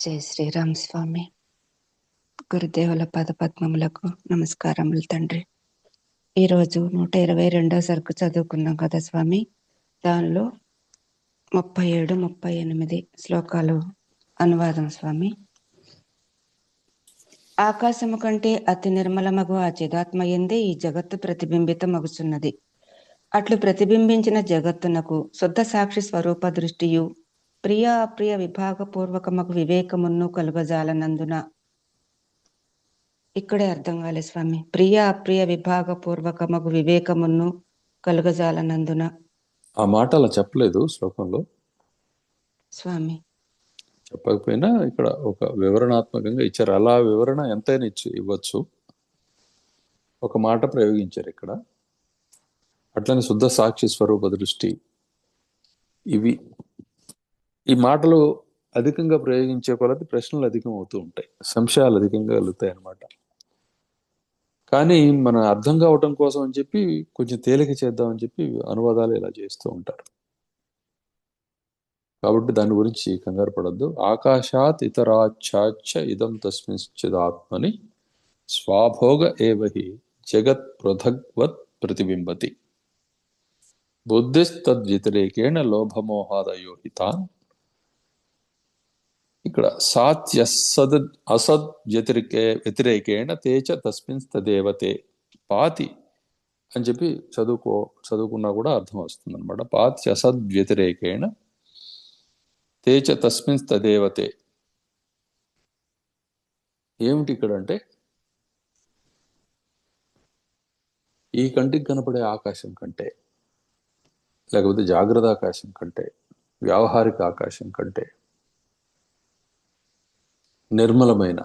జై శ్రీరామ్ స్వామి. గురుదేవుల పదపద్మములకు నమస్కారములు తండ్రి. ఈరోజు నూట ఇరవై రెండో సరుకు చదువుకున్నాం కదా స్వామి. దానిలో ముప్పై ఏడు ముప్పై ఎనిమిది శ్లోకాలు అనువాదం స్వామి. ఆకాశము కంటే అతి నిర్మలమగు ఆ చిదాత్మ ఎందే ఈ జగత్తు ప్రతిబింబితమగుచున్నది అట్లు ప్రతిబింబించిన జగత్తునకు శుద్ధ సాక్షి స్వరూప దృష్టియు ప్రియ అప్రియ విభాగపూర్వకమకు వివేకమును కలుగజాలనందున. ఇక్కడే అర్థం కాలే స్వామి. ప్రియ అప్రియ విభాగపూర్వకమకు వివేకమును కలుగజాలనందున. ఆ మాట అలా చెప్పలేదు శ్లోకంలో. స్వామి. చెప్పకపోయినా ఇక్కడ ఒక వివరణాత్మకంగా ఇచ్చారు. అలా వివరణ ఎంతైనా ఇచ్చు ఇవ్వచ్చు. ఒక మాట ప్రయోగించారు ఇక్కడ. అట్లనే శుద్ధ సాక్షి స్వరూప దృష్టి ఇవి. ఈ మాటలు అధికంగా ప్రయోగించే కొలది ప్రశ్నలు అధికం అవుతూ ఉంటాయి. సంశయాలు అధికంగా కలుగుతాయి అన్నమాట. కానీ మనం అర్థం కావటం కోసం అని చెప్పి కొంచెం తేలిక చేద్దామని చెప్పి అనువాదాలు ఇలా చేస్తూ ఉంటారు. కాబట్టి దాని గురించి కంగారు పడద్దు. ఆకాశాత్ ఇతరాచ్ఛాచ్చ ఇదం తస్మిశ్చిదాత్మని స్వాభోగ ఏవహి జగత్ పృథగ్వత్ ప్రతిబింబతి. బుద్ధిస్తద్వ్యతిరేకేణ లోభమోహాదయోహితాన్ ఇక్కడ సాత్య సద్ అసద్ వ్యతిరేకే వ్యతిరేకేణ తేచ తస్మిన్ తదేవతే. పాతి అని చెప్పి చదువుకో చదువుకున్నా కూడా అర్థం వస్తుంది అనమాట పాతి అసద్ వ్యతిరేకేణ తేచ తస్మిన్ తదేవతే. ఏమిటి ఇక్కడ అంటే ఈ కంటికి కనపడే ఆకాశం కంటే లేకపోతే జాగ్రత్త ఆకాశం కంటే వ్యావహారిక ఆకాశం కంటే నిర్మలమైన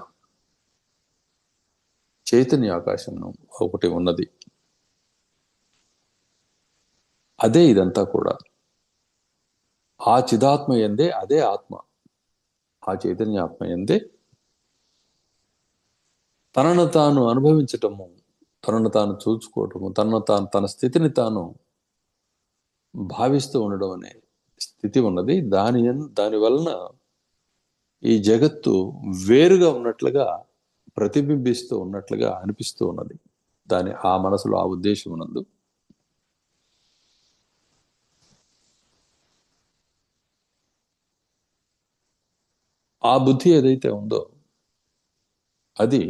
చైతన్య ఆకాశం ఒకటి ఉన్నది. అదే ఇదంతా కూడా ఆ చిదాత్మ ఎందే అదే ఆత్మ. ఆ చైతన్య ఆత్మ ఎందే తనను తాను అనుభవించటము తనను తాను చూచుకోవటము తనను తాను తన స్థితిని తాను భావిస్తూ ఉండడం అనే స్థితి ఉన్నది. దాని దాని వలన ఈ జగత్తు వేరుగా ఉన్నట్లుగా ప్రతిబింబిస్తూ ఉన్నట్లుగా అనిపిస్తూ ఉన్నది. దాని ఆ మనసులో ఆ ఉద్దేశం ఉన్నందు ఆ బుద్ధి ఏదైతే ఉందో అది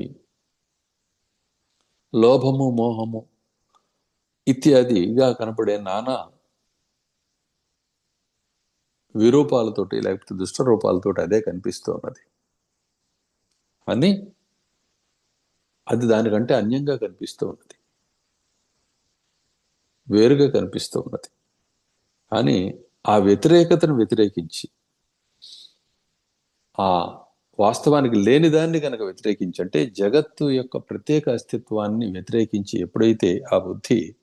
లోభము మోహము ఇత్యాదిగా కనపడే నానా విరూపాలతోటి లేకపోతే దుష్ట రూపాలతోటి అదే కనిపిస్తూ ఉన్నది. అని అది దానికంటే అన్యంగా కనిపిస్తూ ఉన్నది. వేరుగా కనిపిస్తూ ఉన్నది. కానీ ఆ వ్యతిరేకతను వ్యతిరేకించి ఆ వాస్తవానికి లేని దాన్ని కనుక వ్యతిరేకించి అంటే జగత్తు యొక్క ప్రత్యేక అస్తిత్వాన్ని వ్యతిరేకించి ఎప్పుడైతే ఆ బుద్ధి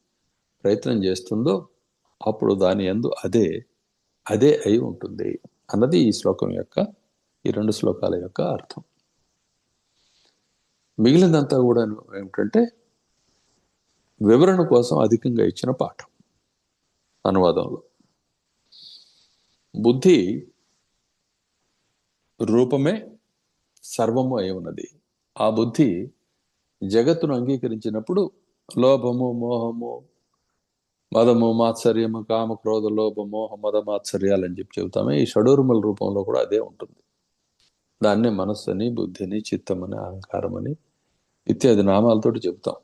ప్రయత్నం చేస్తుందో అప్పుడు దాని ఎందు అదే అదే అయి ఉంటుంది. అన్నది ఈ శ్లోకం యొక్క ఈ రెండు శ్లోకాల యొక్క అర్థం. మిగిలినంతా కూడా ఏమిటంటే వివరణ కోసం అధికంగా ఇచ్చిన పాఠం అనువాదంలో. బుద్ధి రూపమే సర్వము అయి ఉన్నది. ఆ బుద్ధి జగత్తును అంగీకరించినప్పుడు లోభము మోహము మదము మాత్సర్యము కామ క్రోధ లోభ మోహ మద మాత్సర్యాలు అని చెప్పి చెబుతామే. ఈ షడూర్మల రూపంలో కూడా అదే ఉంటుంది. దాన్నే మనస్సుని బుద్ధిని చిత్తమని అహంకారమని ఇత్యాది నామాలతోటి చెబుతాం.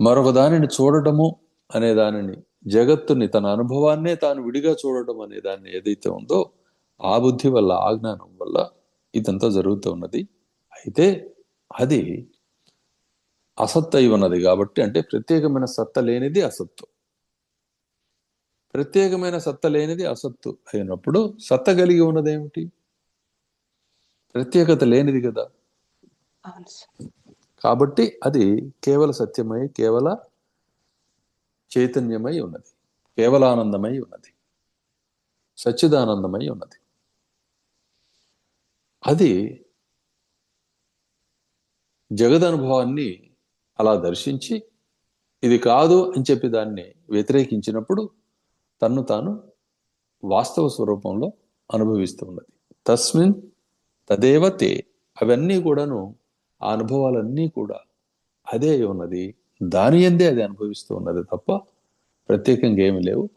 మరొక దానిని చూడటము అనే దానిని జగత్తుని తన అనుభవాన్నే తాను విడిగా చూడటం అనే దాన్ని ఏదైతే ఉందో ఆ బుద్ధి వల్ల ఆ జ్ఞానం వల్ల ఇదంతా జరుగుతూ ఉన్నది. అయితే అది అసత్తు అయి ఉన్నది కాబట్టి అంటే ప్రత్యేకమైన సత్త లేనిది అసత్తు. ప్రత్యేకమైన సత్త లేనిది అసత్తు అయినప్పుడు సత్త కలిగి ఉన్నది ఏమిటి ప్రత్యేకత లేనిది కదా. కాబట్టి అది కేవల సత్యమై కేవల చైతన్యమై ఉన్నది. కేవలానందమై ఉన్నది. సచ్చిదానందమై ఉన్నది. అది జగదనుభవాన్ని అలా దర్శించి ఇది కాదు అని చెప్పి దాన్ని వ్యతిరేకించినప్పుడు తన్ను తాను వాస్తవ స్వరూపంలో అనుభవిస్తూ ఉన్నది. తస్మిన్ తదేవతే అవన్నీ కూడాను ఆ అనుభవాలన్నీ కూడా అదే ఉన్నది. దాని ఎందే అది అనుభవిస్తూ ఉన్నది తప్ప ప్రత్యేకంగా ఏమి లేవు.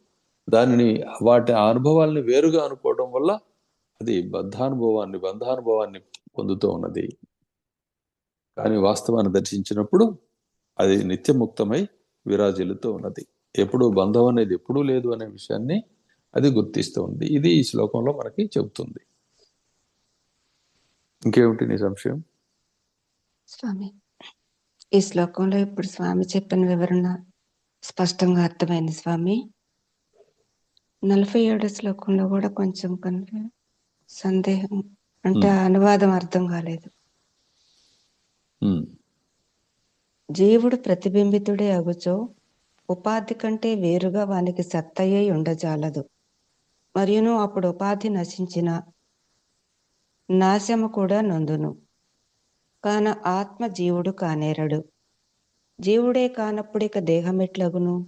దానిని వాటి ఆ అనుభవాల్ని వేరుగా అనుకోవడం వల్ల అది బద్ధానుభవాన్ని బంధానుభవాన్ని పొందుతూ ఉన్నది. కానీ వాస్తవాన్ని దర్శించినప్పుడు అది నిత్యముక్తమై విరాజిల్లుతూ ఉన్నది. ఎప్పుడు బంధం అనేది ఎప్పుడూ లేదు అనే విషయాన్ని అది గుర్తిస్తూ ఉంది. ఇది ఈ శ్లోకంలో మనకి చెబుతుంది. ఇంకేమిటి నీ సంశయం? స్వామి ఈ శ్లోకంలో ఇప్పుడు స్వామి చెప్పిన వివరణ స్పష్టంగా అర్థమైంది స్వామి. నలభై ఏడు శ్లోకంలో కూడా కొంచెం కన్ఫ్యూ సందేహం అంటే అనువాదం అర్థం కాలేదు. జీవుడు ప్రతిబింబితుడే అగుచో ఉపాధి కంటే వేరుగా వానికి సత్తయ్యే ఉండజాలదు. మరియును అప్పుడు ఉపాధి నశించిన నాశము కూడా నొందును. కాన ఆత్మ జీవుడు కానేరడు. జీవుడే కానప్పుడు ఇక దేహమెట్లగును?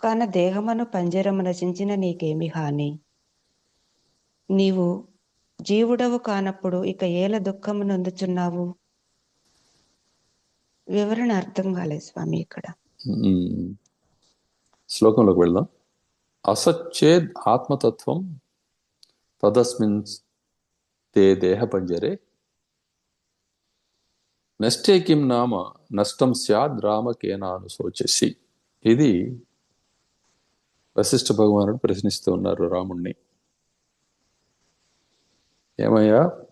కాన దేహమును పంజరము నశించిన నీకేమి హాని? నీవు జీవుడవు కానప్పుడు ఇక ఏల దుఃఖము నొందుచున్నావు? వివరణ అర్థం కాలేదు స్వామి ఇక్కడ. శ్లోకంలోకి వెళ్దాం. అసచ్చేద్ ఆత్మతత్వం తదస్మిన్ తే దేహ పంజరే. నష్టే కిం నామ నష్టం స్యాద్ రామకేనాను శోచసి. ఇది వశిష్ఠ భగవానుడు ప్రశ్నిస్తూ ఉన్నారు రాముణ్ణి. ఏమయ్యా?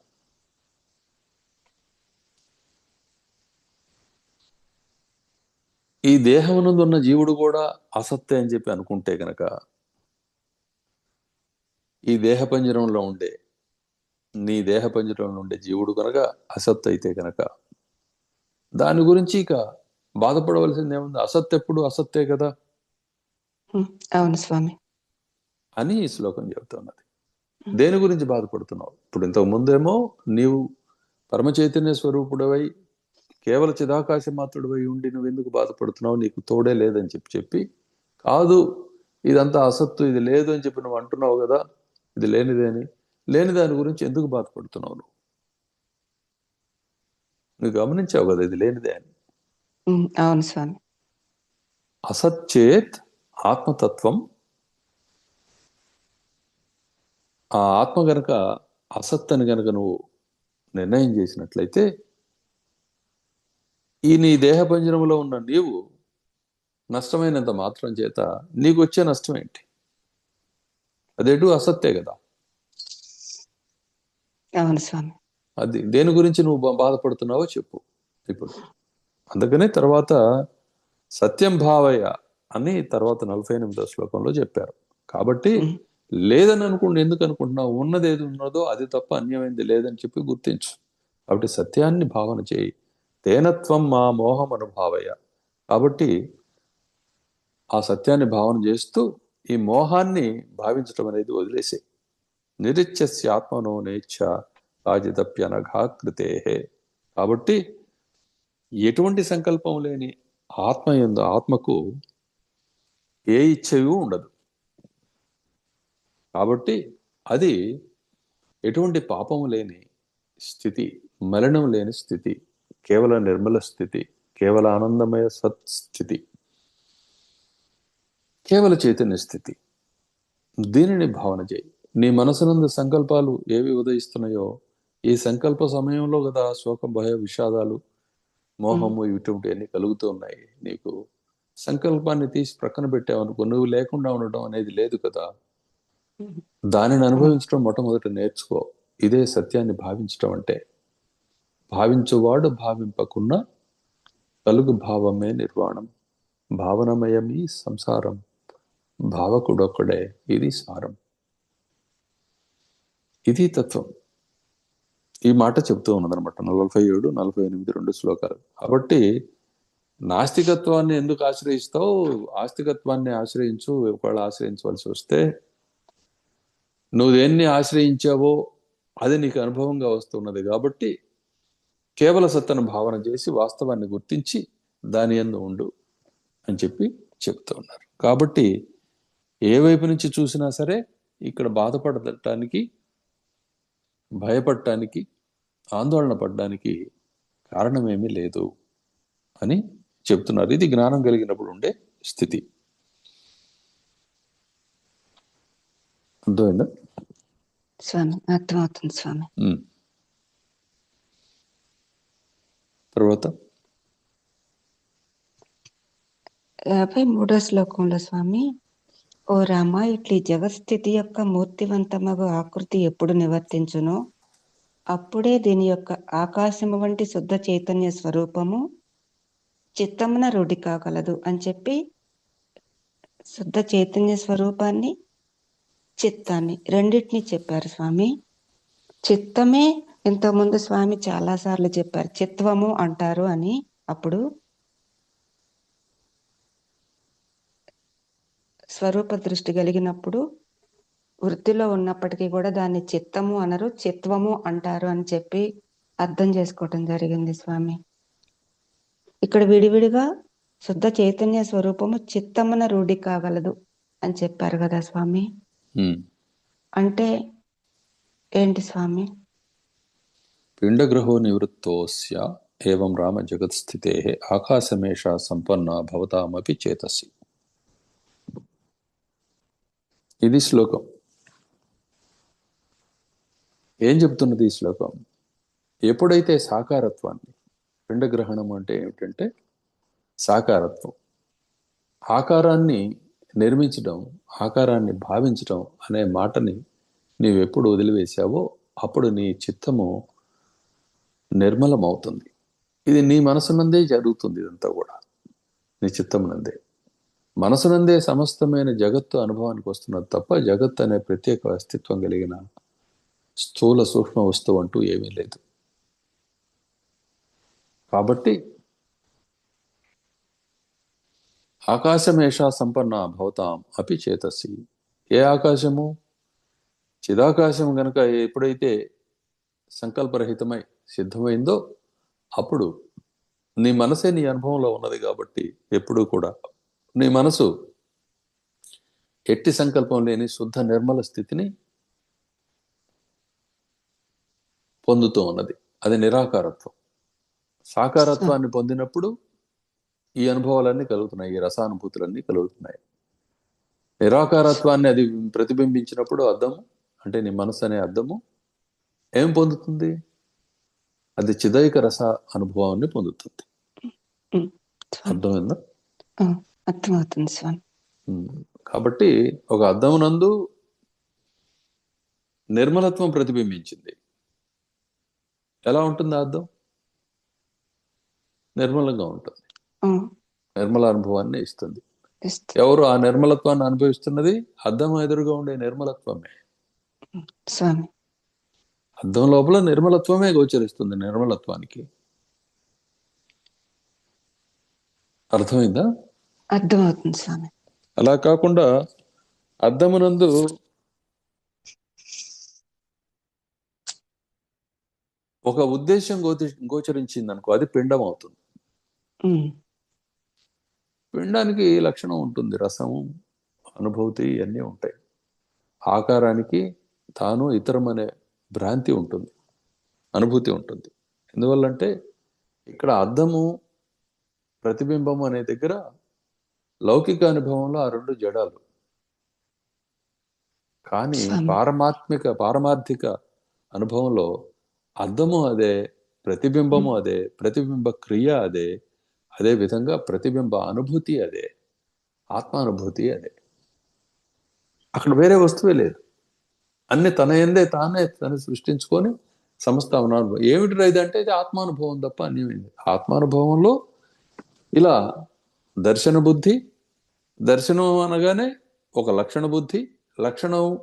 ఈ దేహమునందు ఉన్న జీవుడు కూడా అసత్తే అని చెప్పి అనుకుంటే గనక ఈ దేహ పంజరంలో ఉండే నీ దేహ పంజరంలో ఉండే జీవుడు కనుక అసత్ అయితే గనక దాని గురించి ఇక బాధపడవలసింది ఏముంది? అసత్ ఎప్పుడు? అసత్తే కదా. అవును స్వామి. అని ఈ శ్లోకం చెబుతున్నది దేని గురించి బాధపడుతున్నావు? ఇప్పుడు ఇంతకు ముందేమో నీవు పరమ చైతన్య స్వరూపుడవై కేవల చిదాకాశ మాత్రుడివై ఉండి నువ్వు ఎందుకు బాధపడుతున్నావు? నీకు తోడే లేదని చెప్పి చెప్పి కాదు ఇదంతా అసత్తు ఇది లేదు అని చెప్పి నువ్వు అంటున్నావు కదా ఇది లేనిదేని లేని దాని గురించి ఎందుకు బాధపడుతున్నావు నువ్వు? నువ్వు గమనించావు కదా ఇది లేనిదే అని. అవును స్వామి. అసచ్చేత్ ఆత్మతత్వం. ఆ ఆత్మ గనక అసత్ అని గనక నువ్వు నిర్ణయం చేసినట్లయితే ఈ నీ దేహ పంజరంలో ఉన్న నీవు నష్టమైనంత మాత్రం చేత నీకు వచ్చే నష్టం ఏంటి అదేటు అసత్తే కదా. అవును స్వామి. అది దేని గురించి నువ్వు బా- బాధపడుతున్నావో చెప్పు. ఇప్పుడు అందుకనే తర్వాత సత్యం భావయ్య అని తర్వాత నలభై ఎనిమిదో శ్లోకంలో చెప్పారు. కాబట్టి. లేదని అనుకుంటే ఎందుకు అనుకుంటున్నావు ఉన్నది ఏది ఉన్నదో అది తప్ప అన్యమైంది లేదని చెప్పి గుర్తించు. కాబట్టి సత్యాన్ని భావన చేయి. తేనత్వం మా మోహం అనుభావయ్య కాబట్టి ఆ సత్యాన్ని భావన చేస్తూ ఈ మోహాన్ని భావించడం అనేది వదిలేసే. నిరిచ్యస్య ఆత్మనో నేచ్ఛ రాజితప్యనఘాకృతే కాబట్టి ఎటువంటి సంకల్పం లేని ఆత్మ ఎందు ఆత్మకు ఏ ఇచ్చేవి ఉండదు. కాబట్టి అది ఎటువంటి పాపము లేని స్థితి మలినం లేని స్థితి. కేవల నిర్మల స్థితి కేవల ఆనందమయ సత్ స్థితి కేవల చైతన్య స్థితి. దీనిని భావన చేయి. నీ మనసునందు సంకల్పాలు ఏవి ఉదయిస్తున్నాయో ఈ సంకల్ప సమయంలో కదా శోకం భయ విషాదాలు మోహము ఇటువంటి అన్ని కలుగుతూ ఉన్నాయి. నీకు సంకల్పాన్ని తీసి ప్రక్కన పెట్టావనుకో నువ్వు లేకుండా ఉండడం అనేది లేదు కదా. దానిని అనుభవించడం మొట్టమొదట నేర్చుకో. ఇదే సత్యాన్ని భావించడం అంటే. భావించువాడు భావింపకున్న కలుగు భావమే నిర్వాణం భావనమయమీ సంసారం భావకుడొక్కడే ఇది సారం. ఇది తత్వం. ఈ మాట చెప్తూ ఉన్నదనమాట. నలభై ఏడు నలభై ఎనిమిది రెండు శ్లోకాలు. కాబట్టి నాస్తికత్వాన్ని ఎందుకు ఆశ్రయిస్తావు? ఆస్తికత్వాన్ని ఆశ్రయించు ఒకవేళ ఆశ్రయించవలసి వస్తే. నువ్వు దేన్ని ఆశ్రయించావో అది నీకు అనుభవంగా వస్తున్నది కాబట్టి కేవల సత్తను భావన చేసి వాస్తవాన్ని గుర్తించి దాని ఎందు ఉండు అని చెప్పి చెప్తూ ఉన్నారు. కాబట్టి ఏ వైపు నుంచి చూసినా సరే ఇక్కడ బాధపడటానికి భయపడటానికి ఆందోళన పడడానికి కారణమేమీ లేదు అని చెప్తున్నారు. ఇది జ్ఞానం కలిగినప్పుడు ఉండే స్థితి. అర్థమైందా? స్వామి అర్థమవుతుంది స్వామి. తర్వాత? యాభై మూడో శ్లోకంలో స్వామి ఓ రామ ఇట్లి జగత్స్థితి యొక్క మూర్తివంతమగు ఆకృతి ఎప్పుడు నివర్తించునో? అప్పుడే దీని యొక్క ఆకాశము వంటి శుద్ధ చైతన్య స్వరూపము చిత్తమున రూఢి కాగలదు అని చెప్పి శుద్ధ చైతన్య స్వరూపాన్ని చిత్తాన్ని రెండింటిని చెప్పారు స్వామి. చిత్తమే ఇంతకుముందు స్వామి చాలా సార్లు చెప్పారు చిత్వము అంటారు అని అప్పుడు స్వరూప దృష్టి కలిగినప్పుడు వృత్తిలో ఉన్నప్పటికీ కూడా దాన్ని చిత్తము అనరు చిత్వము అంటారు అని చెప్పి అర్థం చేసుకోవటం జరిగింది స్వామి. ఇక్కడ విడివిడిగా శుద్ధ చైతన్య స్వరూపము చిత్తమున రూఢి కాగలదు అని చెప్పారు కదా స్వామి. అంటే ఏంటి స్వామి? పిండగ్రహో నివృత్తోస్య ఏవం రామ జగత్స్థితే ఆకాశమేష సంపన్న భవతామపి చేతసి ఇది శ్లోకం ఏం చెప్తున్నది ఈ శ్లోకం? ఎప్పుడైతే సాకారత్వాన్ని పిండగ్రహణం అంటే ఏమిటంటే సాకారత్వం. ఆకారాన్ని నిర్మించడం ఆకారాన్ని భావించడం అనే మాటని నీవెప్పుడు వదిలివేశావో అప్పుడు నీ చిత్తము నిర్మలమవుతుంది. ఇది నీ మనసునందే జరుగుతుంది ఇదంతా కూడా. నీ చిత్తమునందే. మనసునందే సమస్తమైన జగత్తు అనుభవానికి వస్తున్నది తప్ప జగత్ అనే ప్రత్యేక అస్తిత్వం కలిగిన స్థూల సూక్ష్మ వస్తువు అంటూ ఏమీ లేదు. కాబట్టి ఆకాశమేషా సంపన్న భవతాం అపి చేతసి. ఏ ఆకాశము? చిదాకాశం గనక ఎప్పుడైతే సంకల్పరహితమై సిద్ధమైందో అప్పుడు నీ మనసే నీ అనుభవంలో ఉన్నది కాబట్టి ఎప్పుడూ కూడా నీ మనసు ఎట్టి సంకల్పం లేని శుద్ధ నిర్మల స్థితిని పొందుతూ ఉన్నది. అది నిరాకారత్వం. సాకారత్వాన్ని పొందినప్పుడు ఈ అనుభవాలన్నీ కలుగుతున్నాయి ఈ రసానుభూతులన్నీ కలుగుతున్నాయి. నిరాకారత్వాన్ని అది ప్రతిబింబించినప్పుడు అర్థము అంటే నీ మనసు అనే అర్థము ఏం పొందుతుంది? అది చిదైక రస అనుభవాన్ని పొందుతుంది. అర్థమైందా? అర్థమవుతుంది స్వామి. కాబట్టి ఒక అర్థమునందు నిర్మలత్వం ప్రతిబింబించింది. ఎలా ఉంటుంది అర్థం నిర్మలంగా ఉంటుంది. నిర్మల అనుభవాన్ని ఇస్తుంది. ఇస్తా- ఎవరు ఆ నిర్మలత్వాన్ని అనుభవిస్తున్నది? అద్దం ఎదురుగా ఉండే నిర్మలత్వమే. స్వామి. అద్దం లోపల నిర్మలత్వమే గోచరిస్తుంది నిర్మలత్వానికి. అర్థమైందా? అర్థమవుతుంది స్వామి. అలా కాకుండా అద్దమునందు ఒక ఉద్దేశం గోచి గోచరించింది అనుకో అది పిండం అవుతుంది పిండానికి లక్షణం ఉంటుంది రసము అనుభూతి ఇవన్నీ ఉంటాయి. ఆకారానికి తాను ఇతరం అనే భ్రాంతి ఉంటుంది అనుభూతి ఉంటుంది. ఎందువల్లంటే ఇక్కడ అద్దము ప్రతిబింబము అనే దగ్గర లౌకిక అనుభవంలో ఆ రెండు జడాలు. కానీ. పారమాత్మిక పారమార్థిక అనుభవంలో అద్దము అదే ప్రతిబింబము అదే ప్రతిబింబ క్రియ అదే అదే విధంగా ప్రతిబింబ అనుభూతి అదే ఆత్మానుభూతి అదే. అక్కడ వేరే వస్తువే లేదు. అన్ని తన ఎందే తానే తను సృష్టించుకొని సమస్త అనుభవం ఏమిటి ఇది అంటే ఇది ఆత్మానుభవం తప్ప అన్యమైంది ఆత్మానుభవంలో ఇలా దర్శన బుద్ధి దర్శనం అనగానే ఒక లక్షణ బుద్ధి లక్షణం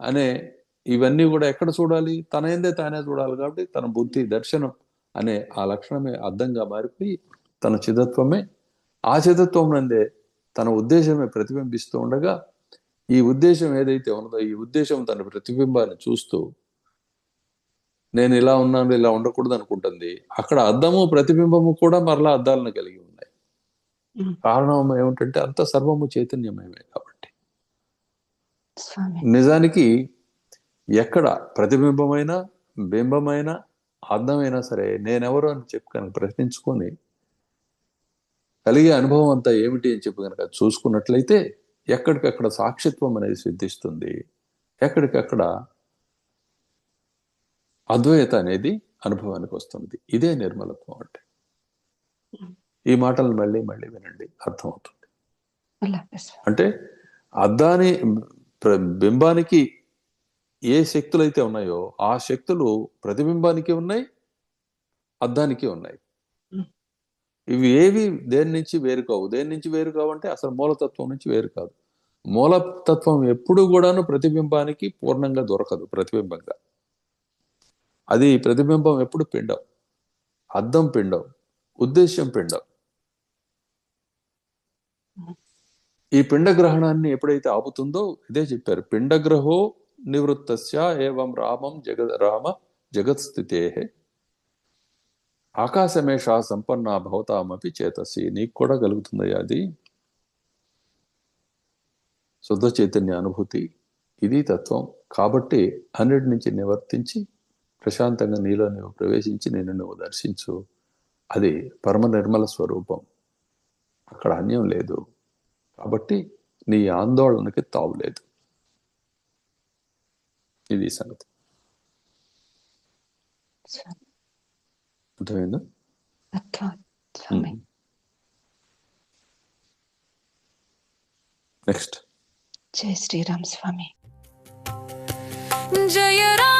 అనే ఇవన్నీ కూడా ఎక్కడ చూడాలి? తన ఎందే తానే చూడాలి కాబట్టి తన బుద్ధి దర్శనం అనే ఆ లక్షణమే అర్థంగా మారిపోయి తన చిదత్వమే ఆ చిదత్వం నందే తన ఉద్దేశమే ప్రతిబింబిస్తూ ఉండగా ఈ ఉద్దేశం ఏదైతే ఉన్నదో ఈ ఉద్దేశం తన ప్రతిబింబాన్ని చూస్తూ నేను ఇలా ఉన్నాను ఇలా ఉండకూడదు అనుకుంటుంది. అక్కడ అద్దము ప్రతిబింబము కూడా మరలా అద్దాలను కలిగి ఉన్నాయి. కారణం ఏమిటంటే అంత సర్వము చైతన్యమయమే కాబట్టి. నిజానికి ఎక్కడ ప్రతిబింబమైన బింబమైన అర్థమైనా సరే నేనెవరు అని చెప్పి కనుక ప్రశ్నించుకొని కలిగే అనుభవం అంతా ఏమిటి అని చెప్పి కనుక చూసుకున్నట్లయితే ఎక్కడికక్కడ సాక్షిత్వం అనేది సిద్ధిస్తుంది. ఎక్కడికక్కడ అద్వైత అనేది అనుభవానికి వస్తుంది. ఇదే నిర్మలత్వం అంటే. ఈ మాటలు మళ్ళీ మళ్ళీ వినండి. అర్థమవుతుంది. అంటే అద్దాని బింబానికి ఏ శక్తులు అయితే ఉన్నాయో ఆ శక్తులు ప్రతిబింబానికి ఉన్నాయి అద్దానికి ఉన్నాయి. ఇవి ఏవి దేని నుంచి వేరు కావు? దేని నుంచి వేరు కావు అంటే అసలు మూలతత్వం నుంచి వేరు కాదు. మూలతత్వం ఎప్పుడు కూడాను ప్రతిబింబానికి పూర్ణంగా దొరకదు ప్రతిబింబంగా. అది ప్రతిబింబం ఎప్పుడు పిండం. అద్దం పిండం ఉద్దేశ్యం పిండం. ఈ పిండ గ్రహణాన్ని ఎప్పుడైతే ఆపుతుందో ఇదే చెప్పారు. పిండగ్రహో నివృత్తస్య ఏవం రామం జగ రామ జగత్స్థితే ఆకాశమేష సంపన్న భవతామపి చేతసి నీకు కూడా కలుగుతుందయ్యా అది. శుద్ధ చైతన్య అనుభూతి ఇది తత్వం. కాబట్టి అన్నిటి నుంచి నివర్తించి ప్రశాంతంగా నీలో నువ్వు ప్రవేశించి నేను నువ్వు దర్శించు. అది పరమ నిర్మల స్వరూపం. అక్కడ అన్యం లేదు. కాబట్టి నీ ఆందోళనకి తావులేదు ఇది సంగతి. అర్థమైందా అర్థం స్వామి నెక్స్ట్ జై శ్రీరామ్ స్వామి జయ రామ్